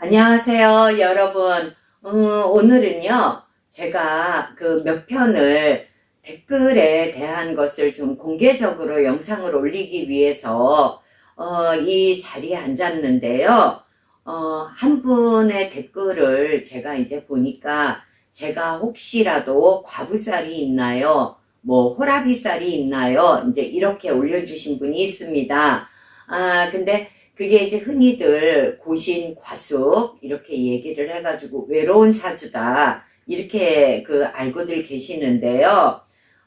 안녕하세요, 여러분. 음, 오늘은요, 제가 그 몇 편을 댓글에 대한 것을 좀 공개적으로 영상을 올리기 위해서, 어, 이 자리에 앉았는데요. 어, 한 분의 댓글을 제가 이제 보니까 제가 혹시라도 과부살이 있나요? 뭐, 호라비살이 있나요? 이제 이렇게 올려주신 분이 있습니다. 아, 근데 그게 이제 흔히들 고신, 과숙 이렇게 얘기를 해가지고 외로운 사주다 이렇게 그 알고들 계시는데요.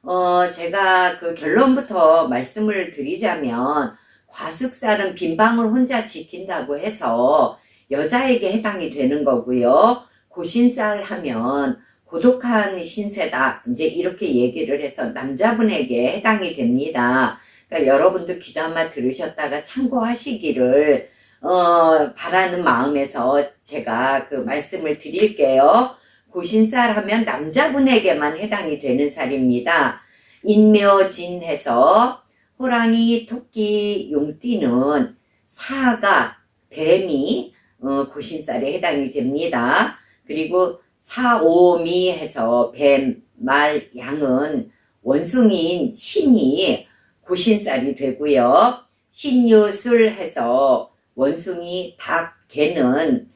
어, 제가 그 결론부터 말씀을 드리자면 과숙살은 빈방을 혼자 지킨다고 해서 여자에게 해당이 되는 거고요. 고신살 하면 고독한 신세다. 이제 이렇게 얘기를 해서 남자분에게 해당이 됩니다. 그러니까 여러분도 귀담아 들으셨다가 참고하시기를 어, 바라는 마음에서 제가 그 말씀을 드릴게요. 고신살 하면 남자분에게만 해당이 되는 살입니다. 인묘진해서 호랑이, 토끼, 용띠는 사가, 뱀이 어, 고신살에 해당이 됩니다. 그리고 사오미 해서 뱀, 말, 양은 원숭이인 신이 고신살이 되고요. 신유술 해서 원숭이, 닭, 개는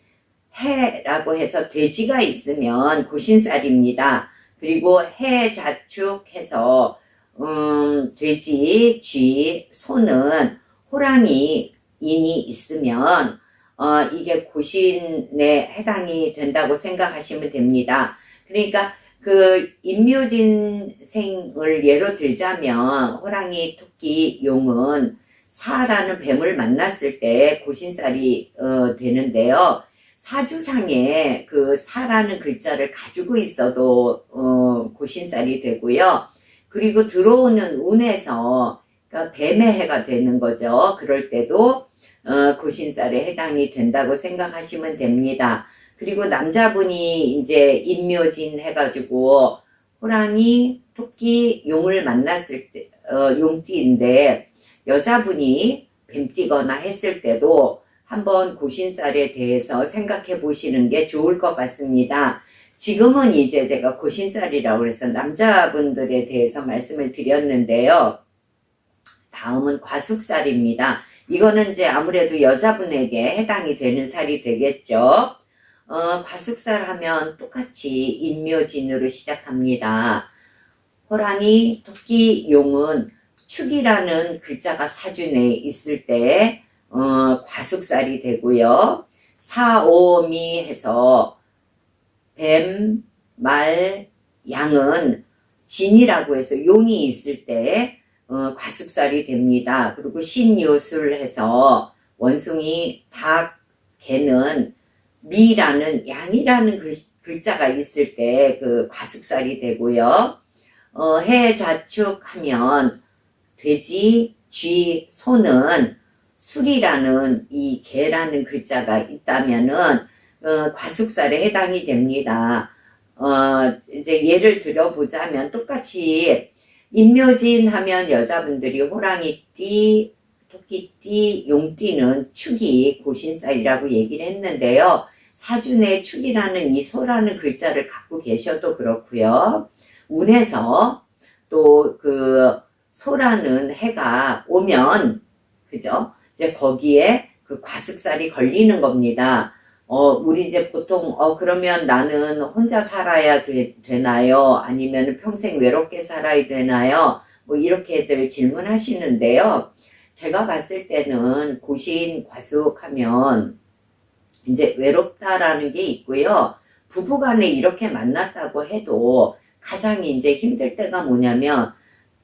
해라고 해서 돼지가 있으면 고신살입니다. 그리고 해 자축 해서 음, 돼지, 쥐, 소는 호랑이, 인이 있으면 어, 이게 고신에 해당이 된다고 생각하시면 됩니다. 그러니까 그 인묘진생을 예로 들자면 호랑이, 토끼, 용은 사라는 뱀을 만났을 때 고신살이 어, 되는데요. 사주상에 그 사라는 글자를 가지고 있어도 어, 고신살이 되고요. 그리고 들어오는 운에서 그러니까 뱀의 해가 되는 거죠. 그럴 때도 어, 고신살에 해당이 된다고 생각하시면 됩니다. 그리고 남자분이 이제 인묘진 해가지고 호랑이, 토끼, 용을 만났을 때, 어, 용띠인데 여자분이 뱀띠거나 했을 때도 한번 고신살에 대해서 생각해 보시는 게 좋을 것 같습니다. 지금은 이제 제가 고신살이라고 해서 남자분들에 대해서 말씀을 드렸는데요. 다음은 과숙살입니다. 이거는 이제 아무래도 여자분에게 해당이 되는 살이 되겠죠. 어, 과숙살 하면 똑같이 인묘진으로 시작합니다. 호랑이, 토끼, 용은 축이라는 글자가 사준에 있을 때 어, 과숙살이 되고요. 사오미 해서 뱀, 말, 양은 진이라고 해서 용이 있을 때 어, 과숙살이 됩니다. 그리고 신요술 해서 원숭이, 닭, 개는 미라는 양이라는 글, 글자가 있을 때 그 과숙살이 되고요. 어, 해자축 하면 돼지, 쥐, 소는 술이라는 이 개라는 글자가 있다면은 어, 과숙살에 해당이 됩니다. 어, 이제 예를 들어보자면 똑같이 인묘진 하면 여자분들이 호랑이띠, 토끼띠, 용띠는 축이 고신살이라고 얘기를 했는데요. 사준의 축이라는 이 소라는 글자를 갖고 계셔도 그렇고요. 운에서 또 그 소라는 해가 오면 그죠? 이제 거기에 그 과숙살이 걸리는 겁니다. 어, 우리 이제 보통, 어, 그러면 나는 혼자 살아야 되, 나요 아니면 평생 외롭게 살아야 되나요? 뭐, 이렇게들 질문하시는데요. 제가 봤을 때는 고신 과숙하면 이제 외롭다라는 게 있고요. 부부간에 이렇게 만났다고 해도 가장 이제 힘들 때가 뭐냐면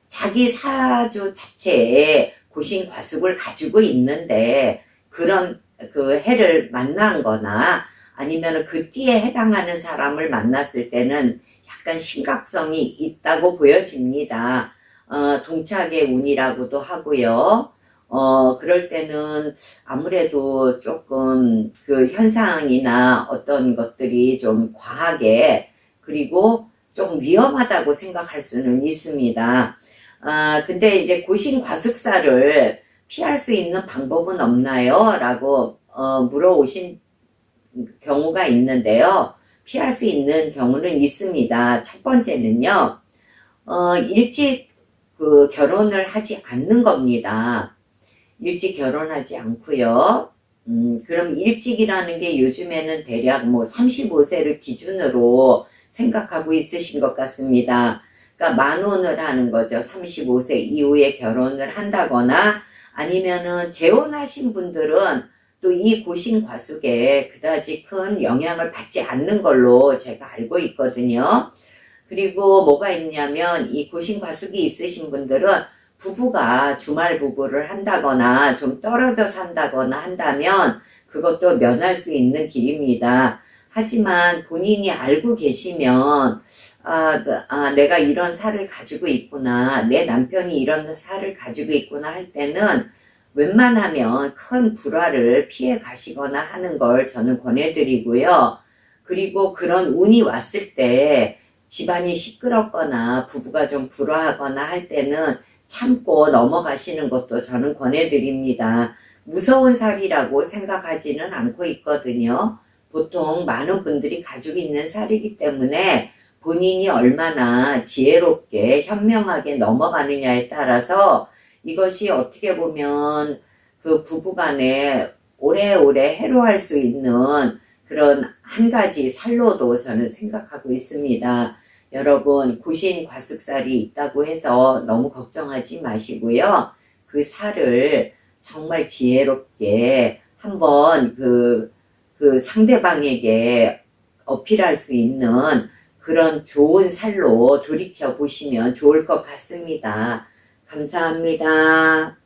자기 사주 자체에 고신 과숙을 가지고 있는데 그런 그 해를 만난 거나 아니면 그 띠에 해당하는 사람을 만났을 때는 약간 심각성이 있다고 보여집니다. 어, 동착의 운이라고도 하고요. 어, 그럴 때는 아무래도 조금 그 현상이나 어떤 것들이 좀 과하게 그리고 좀 위험하다고 생각할 수는 있습니다. 아, 근데 이제 고신 과숙사를 피할 수 있는 방법은 없나요? 라고 어, 물어오신 경우가 있는데요. 피할 수 있는 경우는 있습니다. 첫 번째는요, 어, 일찍 그 결혼을 하지 않는 겁니다. 일찍 결혼하지 않고요. 음, 그럼 일찍이라는 게 요즘에는 대략 뭐 35세를 기준으로 생각하고 있으신 것 같습니다. 그러니까 만원을 하는 거죠. 35세 이후에 결혼을 한다거나 아니면은 재혼하신 분들은 또 이 고신 과숙에 그다지 큰 영향을 받지 않는 걸로 제가 알고 있거든요. 그리고 뭐가 있냐면 이 고신 과숙이 있으신 분들은 부부가 주말 부부를 한다거나 좀 떨어져 산다거나 한다면 그것도 면할 수 있는 길입니다. 하지만 본인이 알고 계시면 아, 그, 아, 내가 이런 살을 가지고 있구나. 내 남편이 이런 살을 가지고 있구나 할 때는 웬만하면 큰 불화를 피해 가시거나 하는 걸 저는 권해드리고요. 그리고 그런 운이 왔을 때 집안이 시끄럽거나 부부가 좀 불화하거나 할 때는 참고 넘어가시는 것도 저는 권해드립니다. 무서운 살이라고 생각하지는 않고 있거든요. 보통 많은 분들이 가지고 있는 살이기 때문에 본인이 얼마나 지혜롭게 현명하게 넘어가느냐에 따라서 이것이 어떻게 보면 그 부부간에 오래오래 해로할 수 있는 그런 한 가지 살로도 저는 생각하고 있습니다. 여러분 고신 과숙살이 있다고 해서 너무 걱정하지 마시고요. 그 살을 정말 지혜롭게 한번 그, 그 상대방에게 어필할 수 있는 그런 좋은 살로 돌이켜 보시면 좋을 것 같습니다. 감사합니다.